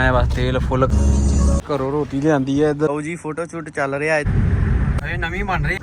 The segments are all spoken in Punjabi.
ਹੈ ਬਸ ਤੇਲ ਫੁੱਲ। ਘਰੋਂ ਰੋਟੀ ਲਿਆਂਦੀ ਹੈ ਇੱਧਰ। ਲਓ ਜੀ ਫੋਟੋ ਸ਼ੂਟ ਚੱਲ ਰਿਹਾ ਹੈ ਇਹ ਨਵੀਂ ਬਣ ਰਹੀ।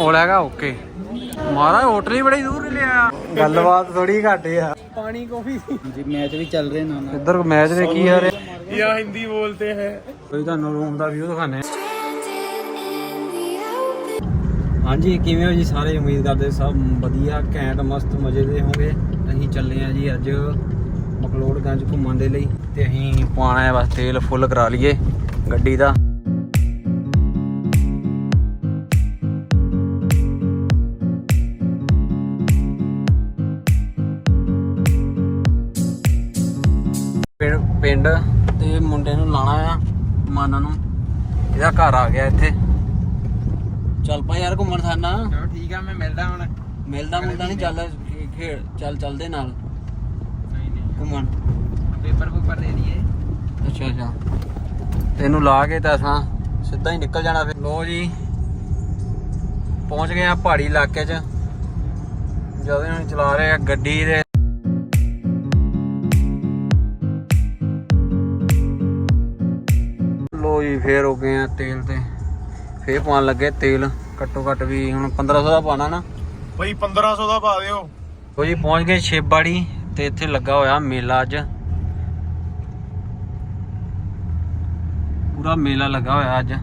ਹੋਲ ਹੈਗਾ ਓਕੇ। ਮਹਾਰਾਜ ਹੋਟਲ ਹੀ ਬੜੀ ਦੂਰ ਲਿਆ। ਗੱਲਬਾਤ ਥੋੜੀ ਘਾਟੇ ਆ। ਪਾਣੀ ਕਾਫੀ ਜੀ ਮੈਚ ਵੀ ਚੱਲ ਰਹੇ ਨਾ ਇੱਧਰ ਮੈਚ ਦੇਖੀ ਯਾਰ ਯਾ ਹਿੰਦੀ ਬੋਲਤੇ ਹੈ। ਕੋਈ ਤੁਹਾਨੂੰ ਰੂਮ ਦਾ ਵਿਊ ਦਿਖਾਣੇ ਹਾਂਜੀ ਕਿਵੇਂ ਹੋ ਜੀ ਸਾਰੇ? ਉਮੀਦ ਕਰਦੇ ਸਭ ਵਧੀਆ ਘੈਂਟ ਮਸਤ ਮਜ਼ੇ ਦੇ ਹੋਗੇ ਅਸੀਂ ਚੱਲੇ ਆ ਜੀ ਅੱਜ ਮਕਲੋੜਗੰਜ ਘੁੰਮਣ ਦੇ ਲਈ। ਤੇ ਅਸੀਂ ਪਾਣਾ ਹੈ ਬਸ ਤੇਲ ਫੁੱਲ ਕਰਾ ਲਈਏ ਗੱਡੀ ਦਾ। ਪਿੰਡ ਤੇ ਮੁੰਡੇ ਨੂੰ ਲਾਣਾ ਆ ਮਨ ਨੂੰ। ਇਹਦਾ ਘਰ ਆ ਗਿਆ ਇੱਥੇ। ਚੱਲ ਪਾ ਯਾਰ ਘੁੰਮਣ ਸਾਨਾ। ਚਲੋ ਠੀਕ ਆ ਮੈਂ ਮਿਲਦਾ ਹੁਣ। ਮਿਲਦਾ ਮੁਲਦਾ ਨਹੀਂ ਚੱਲ ਖੇਡ ਚੱਲ ਚੱਲਦੇ ਨਾਲ। ਨਹੀਂ ਨਹੀਂ। ਘੁੰਮਣ। ਪੇਪਰ ਪੇਪਰ ਦੇ ਦਈਏ। ਅੱਛਾ ਅੱਛਾ। ਤੈਨੂੰ ਲਾ ਕੇ ਤਾਂ ਅਸਾਂ ਸਿੱਧਾ ਹੀ ਨਿਕਲ ਜਾਣਾ ਫਿਰ। ਲੋ ਜੀ ਪਹੁੰਚ ਗਏ ਆ ਪਹਾੜੀ ਇਲਾਕੇ 'ਚ। ਜਦੋਂ ਹੁਣ ਚਲਾ ਰਹੇ ਆ ਗੱਡੀ ਦੇ। ਲੋ ਜੀ ਫੇਰ ਹੋ ਗਏ ਆ ਤੇਲ ਤੇ। ਫੇਰ ਪਾਉਣ ਲੱਗੇ ਤੇਲ। ਘੱਟੋ ਘੱਟ ਵੀ ਹੁਣ 1500 ਦਾ ਪਾਣਾ ਨਾ। ਬਈ 1500 ਦਾ ਪਾ ਦਿਓ। ਲੋ ਜੀ ਪਹੁੰਚ ਗਏ ਛੇਬਾੜੀ ਤੇ ਇੱਥੇ ਲੱਗਾ ਹੋਇਆ ਮੇਲਾ ਅੱਜ। ਪੂਰਾ ਮੇਲਾ ਲੱਗਾ ਹੋਇਆ ਅੱਜ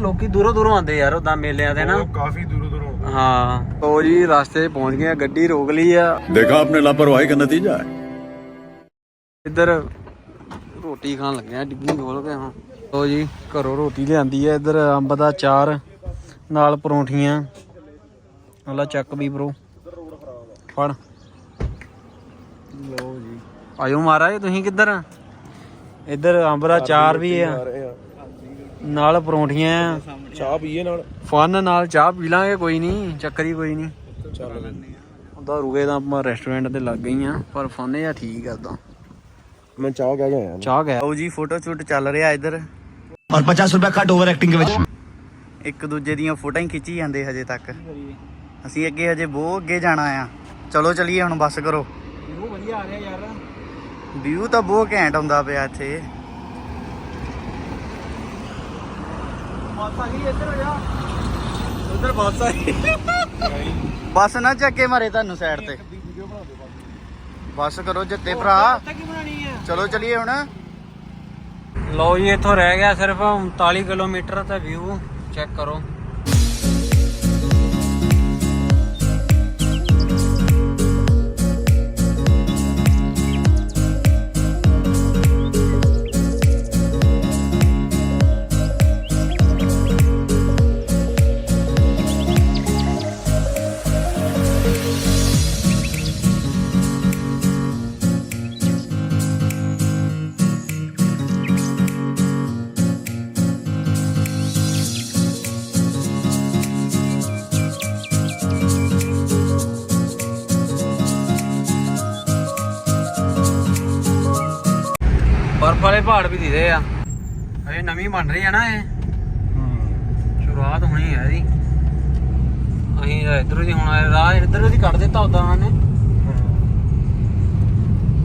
ਲੋਕੀ ਦੂਰੋਂ ਦੂਰੋਂ ਆਉਂਦੇ ਯਾਰ ਉਦਾਂ ਮੇਲਿਆਂ ਤੇ ਨਾ ਉਹ ਕਾਫੀ ਦੂਰੋਂ ਦੂਰੋਂ ਹਾਂ ਲੋ ਜੀ ਰਸਤੇ 'ਚ ਪਹੁੰਚ ਗਏ ਆ ਗੱਡੀ ਰੋਕ ਲਈ ਆ देखा आपने लापरवाही का नतीजा है ਇੱਧਰ ਰੋਟੀ ਖਾਣ ਲੱਗੇ ਆ ਡਿੱਗੀ ਖੋਲ ਕੇ ਹਾਂ ਲੋ ਜੀ ਘਰੋਂ ਰੋਟੀ ਲਿਆਂਦੀ ਆ ਇੱਧਰ ਅੰਬ ਦਾ ਚਾਰ ਨਾਲ ਪਰੌਂਠੀਆਂ ਹਲਾ ਚੱਕ ਵੀ ਬਰੋ ਫੜ ਲੋ ਜੀ ਆਇਓ ਮਹਾਰਾਜ ਤੁਸੀਂ ਕਿੱਧਰ ਇੱਧਰ ਅੰਬ ਚਾਰ ਵੀ ਆ। ਨਾਲ ਪਰੌਂਠੀਆਂ ਚਾਹ ਪੀਏ ਨਾਲ। ਫਨ ਨਾਲ ਚਾਹ ਪੀ ਲਾਂਗੇ ਕੋਈ ਨਹੀਂ ਚੱਕਰੀ ਕੋਈ ਨਹੀਂ ਚੱਲ। ਉਹਦਾ ਰੁਕੇ ਤਾਂ ਆਪਾਂ ਰੈਸਟੋਰੈਂਟ ਤੇ ਲੱਗ ਗਈ ਪਰ ਫਨ ਇਹ ਠੀਕ ਕਰਦਾ ਮੈਂ ਚਾਹ ਕਹਿ ਗਿਆ ਚਾਹ ਗਿਆ ਉਹ ਜੀ ਫੋਟੋ ਸ਼ੂਟ ਚੱਲ ਰਿਹਾ ਇੱਧਰ। ਔਰ 50 ਰੁਪਏ ਘੱਟ ਓਵਰ ਐਕਟਿੰਗ ਵਿੱਚ। ਇੱਕ ਦੂਜੇ ਦੀਆਂ ਫੋਟੋਆਂ ਹੀ ਖਿੱਚੀ ਜਾਂਦੇ ਹਜੇ ਤੱਕ। ਅਸੀਂ ਅੱਗੇ ਹਜੇ ਬਹੁਤ ਅੱਗੇ ਜਾਣਾ ਆ। ਚਲੋ ਚਲੀਏ ਹੁਣ ਬੱਸ ਕਰੋ। ਉਹ ਵਧੀਆ ਆ ਰਿਹਾ ਯਾਰ। ਵਿਊ ਤਾਂ ਬਹੁਤ ਘੈਂਟ ਹੁੰਦਾ ਪਿਆ ਇੱਥੇ। ਬੱਸ ਆ ਗਈ ਇੱਧਰ ਹੋ ਜਾ। ਉਧਰ ਬੱਸ ਨਾ ਚੱਕੇ ਮਾਰੇ ਤੁਹਾਨੂੰ ਸਾਈਡ ਤੇ। ਬੱਸ। ਕਰੋ ਜੱਤੇ ਭਰਾ। ਕੀ ਬਣਾਣੀ ਆ? ਚਲੋ ਚਲੀਏ ਹੁਣ। ਲਓ ਜੀ ਇੱਥੋਂ ਰਹਿ ਗਿਆ ਸਿਰਫ 39 ਕਿਲੋਮੀਟਰ ਤੇ ਵਿਊ ਚੈੱਕ ਕਰੋ। ਪਹਾੜ ਵੀ ਦਿਖਦੇ ਆ। ਅਜੇ ਨਵੀਂ ਬਣ ਰਹੀ ਆ ਨਾ ਇਹ। ਸ਼ੁਰੂਆਤ ਹੋਣੀ ਹੈ ਇਹਦੀ। ਅਸੀਂ ਇਧਰੋਂ ਦੀ ਹੁਣ ਰਾਹ ਇਧਰੋਂ ਦੀ ਕੱਢ ਦਿੱਤਾ ਉਦਾਂ ਨੇ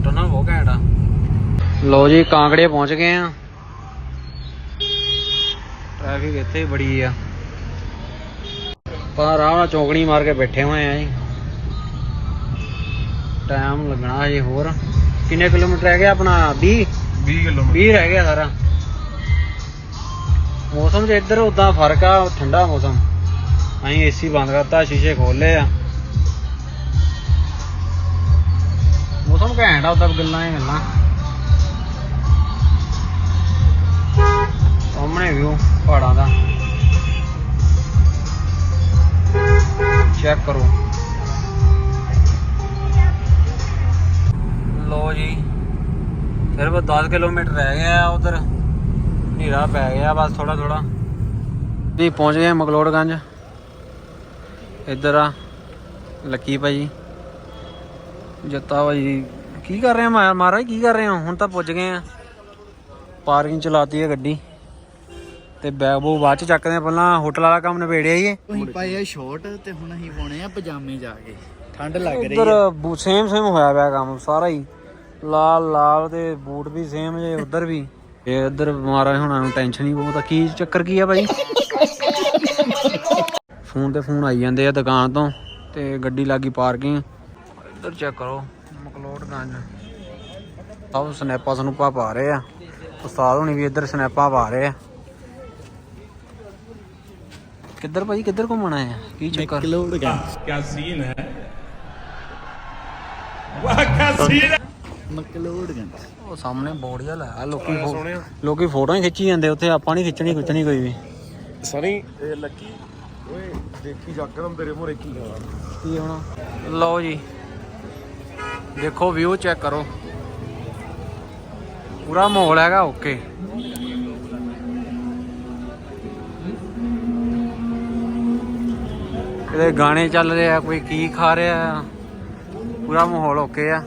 ਟਨਲ ਬਹੁਤ ਘੈਂਟ ਆ। ਲੋ ਜੀ ਕਾਂਕੜੇ ਪਹੁੰਚ ਗਏ ਆ। ਟ੍ਰੈਫਿਕ ਇੱਥੇ ਹੀ ਬੜੀ ਆ। ਪਰ ਰਾਹ ਨਾਲ ਚੌਂਕੜੀ ਮਾਰ ਕੇ ਬੈਠੇ ਹੋਏ ਆ ਜੀ। ਟਾਈਮ ਲੱਗਣਾ ਹਜੇ ਹੋਰ। ਕਿੰਨੇ ਕਿਲੋਮੀਟਰ ਰਹਿ ਗਿਆ ਆਪਣਾ? 20 20 ਕਿਲੋਮੀਟਰ। 20 ਰਹਿ ਗਿਆ ਸਾਰਾ। ਮੌਸਮ 'ਚ ਇੱਧਰ ਉਦਾਂ ਫ਼ਰਕ ਆ, ਠੰਡਾ ਮੌਸਮ। ਅਸੀਂ ਏਸੀ ਬੰਦ ਕਰਤਾ, ਸ਼ੀਸ਼ੇ ਖੋਲ ਆ। ਮੌਸਮ ਘੈਂਟ ਆ ਉਦਾਂ ਗੱਲਾਂ ਹੀ ਗੱਲਾਂ। ਸਾਹਮਣੇ ਵਿਊ ਪਹਾੜਾਂ ਦਾ। ਚੈੱਕ ਕਰੋ। ਸਿਰਫ 10 ਕਿਲੋਮੀਟਰ ਰਹਿ ਗਿਆ ਉਧਰ ਹਨੇਰਾ ਪੈ ਗਿਆ ਬਸ ਥੋੜਾ ਥੋੜਾ ਜੀ ਪਹੁੰਚ ਗਏ ਮਕਲੋੜਗੰਜ। ਇੱਧਰ ਆ ਲੱਕੀ ਭਾਜੀ ਜੱਤਾ ਭਾਜੀ ਕੀ ਕਰ ਰਹੇ ਆ ਮਹਾਰਾਜ ਕੀ ਕਰ ਰਹੇ ਹੋ? ਹੁਣ ਤਾਂ ਪੁੱਜ ਗਏ ਆ। ਪਾਰਕਿੰਗ ਚਲਾਤੀ ਹੈ ਗੱਡੀ। ਤੇ ਬੈਗ ਬੋ ਬਾਅਦ ਚ ਚੱਕਦੇ ਆ ਪਹਿਲਾਂ ਹੋਟਲ ਵਾਲਾ ਕੰਮ ਨਿਬੇੜਿਆ ਹੀ ਅਸੀਂ ਪਾਏ ਆ ਸ਼ਾਰਟ ਤੇ ਹੁਣ ਅਸੀਂ ਪਾਉਣੇ ਆ ਪਜਾਮੇ ਜਾ ਕੇ। ਠੰਡ ਲੱਗ ਰਹੀ ਇੱਧਰ ਆ ਸੇਮ ਸੇਮ ਹੋਇਆ ਪਿਆ ਕੰਮ ਸਾਰਾ ਹੀ। ਲਾਲ ਲਾਲ ਤੇ ਬੂਟ ਵੀ ਸੇਮ ਜੇ ਉਧਰ ਵੀ। ਇਹ ਉਧਰ ਮਾਰਾ ਹੁਣਾਂ ਨੂੰ ਟੈਨਸ਼ਨ ਹੀ ਬਹੁਤ ਆ। ਕੀ ਚੱਕਰ ਕੀ ਆ ਭਾਈ? ਫੋਨ ਤੇ ਫੋਨ ਆਈ ਜਾਂਦੇ ਆ ਦੁਕਾਨ ਤੋਂ ਤੇ ਗੱਡੀ ਲੱਗੀ ਪਾਰਕਿੰਗ। ਇੱਧਰ ਚੈੱਕ ਕਰੋ ਮਕਲੋਡਗੰਜ ਸਭ ਸਨੈਪਾਂ ਸਾਨੂੰ ਪਾ ਪਾ ਰਹੇ ਆ। ਉਸਤਾਦ ਹੁਣੀ ਵੀ ਇੱਧਰ ਸਨੈਪਾਂ ਪਾ ਰਹੇ ਆ। ਕਿੱਧਰ ਭਾਈ ਕਿੱਧਰ ਘੁੰਮਣਾ ਹੈ ਕੀ ਚੱਕਰ? ਮਕਲੋੜਗੰਜ ਉਹ ਸਾਹਮਣੇ ਜਿਹਾ ਲਾਇਆ ਲੋਕੀ ਫੋ- ਲੋਕੀ ਫੋਟੋਆਂ ਹੀ ਖਿੱਚੀ ਜਾਂਦੇ ਉੱਥੇ ਆਪਾਂ ਨਹੀਂ ਖਿੱਚਣੀ ਖਿੱਚਣੀ ਕੋਈ ਵੀ। ਸਨੀ ਇਹ ਲੱਕੀ ਓਏ ਦੇਖੀ ਜੱਕਦਮ ਤੇਰੇ ਮੂਹਰੇ ਕੀ ਹੋਣਾ ਕੀ ਹੋਣਾ? ਲਓ ਜੀ। ਦੇਖੋ ਵਿਊ ਚੈੱਕ ਕਰੋ। ਪੂਰਾ ਮਾਹੌਲ ਹੈਗਾ ਓਕੇ। ਗਾਣੇ ਚੱਲ ਰਹੇ ਆ ਕੋਈ ਕੀ ਖਾ ਰਿਹਾ। ਆ ਪੂਰਾ ਮਾਹੌਲ ਓਕੇ ਆ।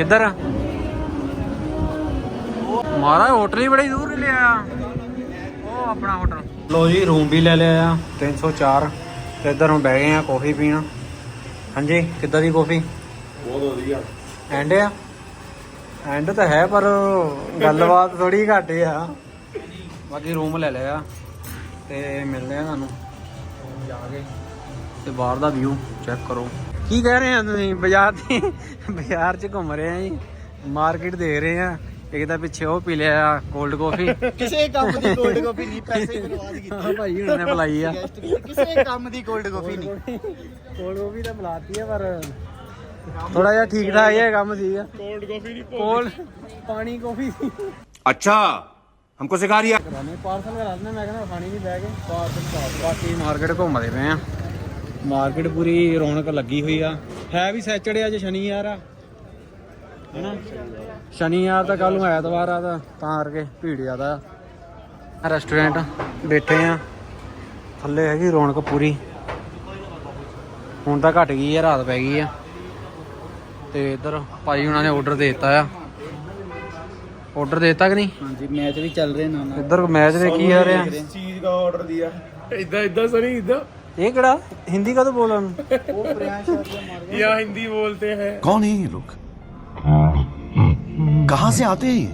ਕਿੱਧਰ ਮਾਰਾ ਹੋਟਲ ਹੀ ਬੜੀ ਦੂਰ ਲਿਆ। ਉਹ ਆਪਣਾ ਹੋਟਲ ਲੋ ਜੀ ਰੂਮ ਵੀ ਲੈ ਲਿਆ ਆ 304 ਤੇ ਇੱਧਰ ਹੁਣ ਬਹਿ ਗਏ ਆ ਕਾਫੀ ਪੀਣ। ਹਾਂਜੀ ਕਿੱਦਾਂ ਦੀ ਕਾਫੀ ਬਹੁਤ ਵਧੀਆ। ਐਂਡ ਆ? ਐਂਡ ਤਾਂ ਹੈ ਪਰ ਗੱਲਬਾਤ ਥੋੜੀ ਘੱਟ ਆ। ਬਾਕੀ ਰੂਮ ਲੈ ਲਿਆ ਤੇ ਮਿਲਦੇ ਆ ਤੁਹਾਨੂੰ। ਜਾ ਕੇ। ਤੇ ਬਾਹਰ ਦਾ ਵਿਊ ਚੈੱਕ ਕਰੋ। ਕੀ ਕਹਿ ਰਹੇ ਆ ਤੁਸੀਂ? ਬਾਜ਼ਾਰ ਦੀ ਬਾਜ਼ਾਰ 'ਚ ਘੁੰਮ ਰਹੇ ਆ ਜੀ। ਮਾਰਕੀਟ ਦੇਖ ਰਹੇ ਆ। ਇੱਕ ਤਾਂ ਪਿੱਛੇ ਉਹ ਪੀ ਲਿਆ ਕੋਲਡ ਕਾਫੀ ਕਿਸੇ ਕੰਮ ਦੀ 콜ਡ ਕਾਫੀ ਨਹੀਂ ਪੈਸੇ ਬਰਬਾਦ ਕੀਤੇ। ਭਾਈ ਹੁਣ ਨੇ ਬੁਲਾਈ ਆ। ਕਿਸੇ ਕੰਮ ਦੀ 콜ਡ ਕਾਫੀ ਨਹੀਂ 콜ਡ ਕਾਫੀ ਤਾਂ ਬੁਲਾਤੀ ਆ ਪਰ ਥੋੜਾ ਜਿਹਾ ਠੀਕ ਠਾਕ ਹੈ ਕੰਮ ਸੀਗਾ 콜ਡ ਕਾਫੀ ਨਹੀਂ ਕੋਲ ਪਾਣੀ ਕਾਫੀ ਅੱਛਾ ਹਮਕੋ ਸਿਖਾ ਰਹੀ ਆ। ਪਾਰਸਲ ਕਰਾ ਲੈਣਾ ਮੈਂ ਕਹਿੰਦਾ ਪਾਣੀ ਨਹੀਂ ਬਹਿ ਕੇ। ਪਾਰਸਲ ਬਾਕੀ ਮਾਰਕੀਟ ਘੁੰਮਦੇ ਪਏ ਆ। ਮਾਰਕੀਟ ਪੂਰੀ ਰੌਣਕ ਲੱਗੀ ਹੋਈ ਆ। ਹੈ ਵੀ ਸੈਚਰਡੇ ਅੱਜ ਸ਼ਨੀਵਾਰ ਆ। ਹੈਨਾ? ਸ਼ਨੀਵਾਰ ਤਾਂ ਕੱਲ ਨੂੰ ਐਤਵਾਰ ਆ ਤਾਂ ਤਾਂ ਕਰਕੇ ਭੀੜ ਜ਼ਿਆਦਾ ਆ। ਰੈਸਟੋਰੈਂਟ ਬੈਠੇ ਆ। ਥੱਲੇ ਹੈਗੀ ਰੌਣਕ ਪੂਰੀ। ਹੁਣ ਤਾਂ ਘਟ ਗਈ ਆ ਰਾਤ ਪੈ ਗਈ ਆ। ਤੇ ਇੱਧਰ ਭਾਈ ਉਹਨਾਂ ਨੇ ਆਰਡਰ ਦੇ ਦਿੱਤਾ ਆ। ਆਰਡਰ ਦੇ ਦਿੱਤਾ ਕਿ ਨਹੀਂ? ਹਾਂਜੀ ਮੈਚ ਵੀ ਚੱਲ ਰਹੇ ਨਾਲ ਇੱਧਰ ਮੈਚ ਦੇ ਕੀ ਆ। ਰਿਹਾ ਚੀਜ਼ ਦਾ ਆਰਡਰ ਦਿਆ ਇਦਾਂ ਇਦਾਂ ਸਨੀ ਇਦਾਂ ਇਹ ਕਿਹੜਾ ਹਿੰਦੀ ਕਦੋਂ ਬੋਲਣ ਉਹ ਪ੍ਰਿਆੰਸ਼ ਸ਼ਰਮਾ ਮਾਰ ਗਏ या हिंदी बोलते हैं कौन है ये लोग कहाँ से आते हैं ये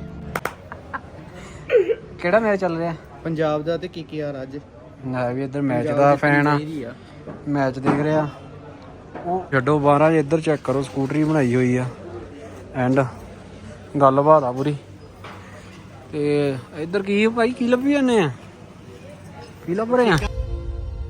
ਕਿਹੜਾ ਮੈਚ ਚੱਲ ਰਿਹਾ ਪੰਜਾਬ ਦਾ ਤੇ ਕੀਕੇਆਰ ਅੱਜ ਮੈਂ ਵੀ ਇੱਧਰ ਮੈਚ ਦਾ ਫੈਨ ਆ ਮੈਚ ਦੇਖ ਰਿਹਾ ਉਹ ਛੱਡੋ 12 ਜੇ ਇੱਧਰ ਚੈੱਕ ਕਰੋ ਸਕੂਟਰੀ ਬਣਾਈ ਹੋਈ ਆ ਐਂਡ ਗੱਲਬਾਤ ਆ ਪੂਰੀ ਤੇ ਇੱਧਰ ਕੀ ਆ ਭਾਈ ਕੀ ਲੱਭੀ ਜਾਂਦੇ ਆ ਕੀ ਲੱਭ ਰਹੇ ਆ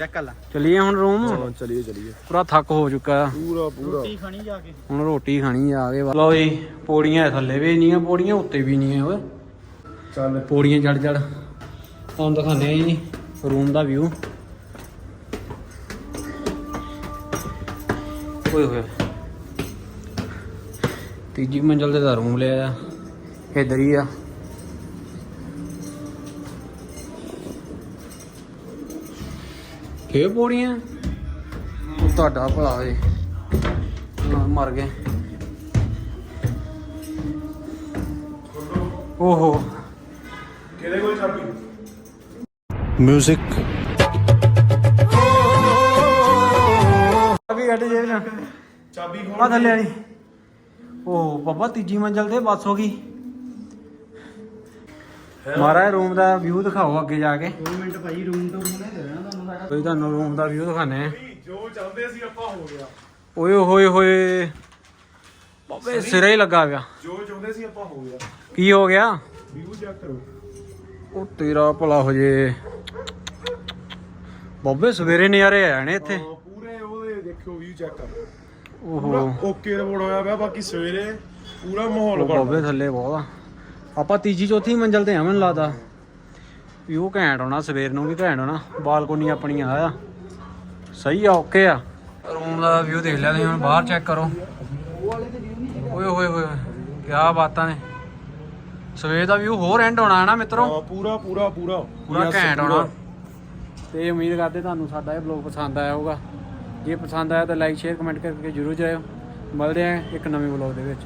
ਚੈੱਕ ਕਰ ਲਾ। ਚਲਿਏ ਹੁਣ ਰੂਮ? ਹਾਂ ਚਲੀਏ ਚਲੀਏ। ਪੂਰਾ ਥੱਕ ਹੋ ਚੁੱਕਾ। ਆ ਪੂਰਾ ਪੂਰਾ। ਰੋਟੀ ਖਾਣੀ ਜਾ ਕੇ। ਹੁਣ ਰੋਟੀ ਖਾਣੀ ਆ ਕੇ ਲਓ ਜੀ ਪੌੜੀਆਂ ਥੱਲੇ ਵੀ ਨਹੀਂ ਆ ਪੌੜੀਆਂ ਉੱਤੇ ਵੀ ਨਹੀਂ ਆ ਓਏ। ਚੱਲ। ਪੌੜੀਆਂ ਚੜ ਚੜ ਤੁਹਾਨੂੰ ਆ ਜੀ ਰੂਮ ਦਾ ਵਿਊ ਓਏ ਹੋਏ। ਤੀਜੀ ਮੰਜ਼ਲ ਤੇ ਦਾ ਰੂਮ ਲਿਆ ਆ। ਇੱਧਰ ਹੀ ਆ। ਫੇਰ ਪੋੜੀਆਂ? ਉਹ ਤੁਹਾਡਾ ਭਲਾ ਵੇ ਮਰ ਗਏ। ਓਹੋ। ਕਿਹਦੇ ਕੋਲ ਚਾਬੀ 뮤직 ਚਾਬੀ ਕੱਢ ਜੇ ਨਾ ਚਾਬੀ ਖੋਲ ਆ ਥੱਲੇ ਵਾਲੀ। ਓਹ ਬਾਬਾ ਤੀਜੀ ਮੰਜ਼ਲ ਤੇ ਬਸ ਹੋ ਗਈ। ਮਾਰਾ ਰੂਮ ਦਾ ਵਿਊ ਦਿਖਾਓ ਅੱਗੇ ਜਾ ਕੇ। 2 ਮਿੰਟ ਭਾਈ ਰੂਮ ਤੋਂ ਰੂਮ ਨੇ ਦੇਣਾ ਤੁਹਾਨੂੰ ਸਾਡਾ ਕੋਈ ਤੁਹਾਨੂੰ ਰੂਮ ਦਾ ਵਿਊ ਦਿਖਾਣੇ ਆ ਜੋ ਚਾਹੁੰਦੇ ਸੀ ਆਪਾਂ ਹੋ ਗਿਆ। ਓਏ ਹੋਏ ਹੋਏ। ਬਾਬੇ ਸਿਰੇ ਹੀ ਲੱਗਾ ਪਿਆ। ਜੋ ਚਾਹੁੰਦੇ ਸੀ ਆਪਾਂ ਹੋ ਗਿਆ। ਕੀ ਹੋ ਗਿਆ? ਵੀਊ ਚੈੱਕ ਕਰੋ। ਉਹ ਤੇਰਾ ਭਲਾ ਹੋ ਜੇ। ਬਾਬੇ ਸਵੇਰੇ ਨਜ਼ਾਰੇ ਆਏ ਨੇ ਇੱਥੇ। ਹਾਂ, ਪੂਰੇ ਉਹਦੇ ਦੇਖਿਓ ਵੀਊ ਚੈੱਕ ਕਰ। ਓਹੋ। ਓਕੇ ਰਿਪੋਰਟ ਹੋਇਆ ਪਿਆ ਬਾਕੀ ਸਵੇਰੇ ਪੂਰਾ ਮਾਹੌਲ ਬਣ ਬਾਬੇ ਥੱਲੇ ਬਹੁਤ ਆ। ਆਪਾਂ ਤੀਜੀ ਚੌਥੀ ਮੰਜ਼ਲ ਤੇ ਆ ਮੈਨੂੰ ਲੱਗਦਾ। ਵਿਊ ਘੈਂਟ ਹੋਣਾ ਸਵੇਰ ਨੂੰ ਵੀ ਘੈਂਟ ਹੋਣਾ। ਬਾਲਕੋਨੀ ਆਪਣੀ ਆ। ਆ ਸਹੀ ਆ ਓਕੇ ਆ। ਰੂਮ ਦਾ ਵਿਊ ਦੇਖ ਲਿਆ ਤੁਸੀਂ ਹੁਣ ਬਾਹਰ ਚੈੱਕ ਕਰੋ। ਓਏ ਹੋਏ ਹੋਏ ਕਿਆ ਬਾਤਾਂ ਨੇ। ਸਵੇਰ ਦਾ ਵਿਊ ਹੋਰ ਐਂਡ ਹੋਣਾ ਹੈ ਨਾ ਮਿੱਤਰੋ? ਹਾਂ ਪੂਰਾ ਪੂਰਾ ਪੂਰਾ। ਪੂਰਾ ਘੈਂਟ। ਹੋਣਾ। ਤੇ ਉਮੀਦ ਕਰਦੇ ਤੁਹਾਨੂੰ ਸਾਡਾ ਇਹ ਬਲੌਗ ਪਸੰਦ ਆਇਆ ਹੋਊਗਾ। ਜੇ ਪਸੰਦ ਆਇਆ ਤਾਂ ਲਾਈਕ ਸ਼ੇਅਰ ਕਮੈਂਟ ਕਰਕੇ ਜਰੂਰ ਜਾਇਓ। ਮਿਲਦੇ ਆਂ ਇੱਕ ਨਵੇਂ ਬਲੌਗ ਦੇ ਵਿੱਚ।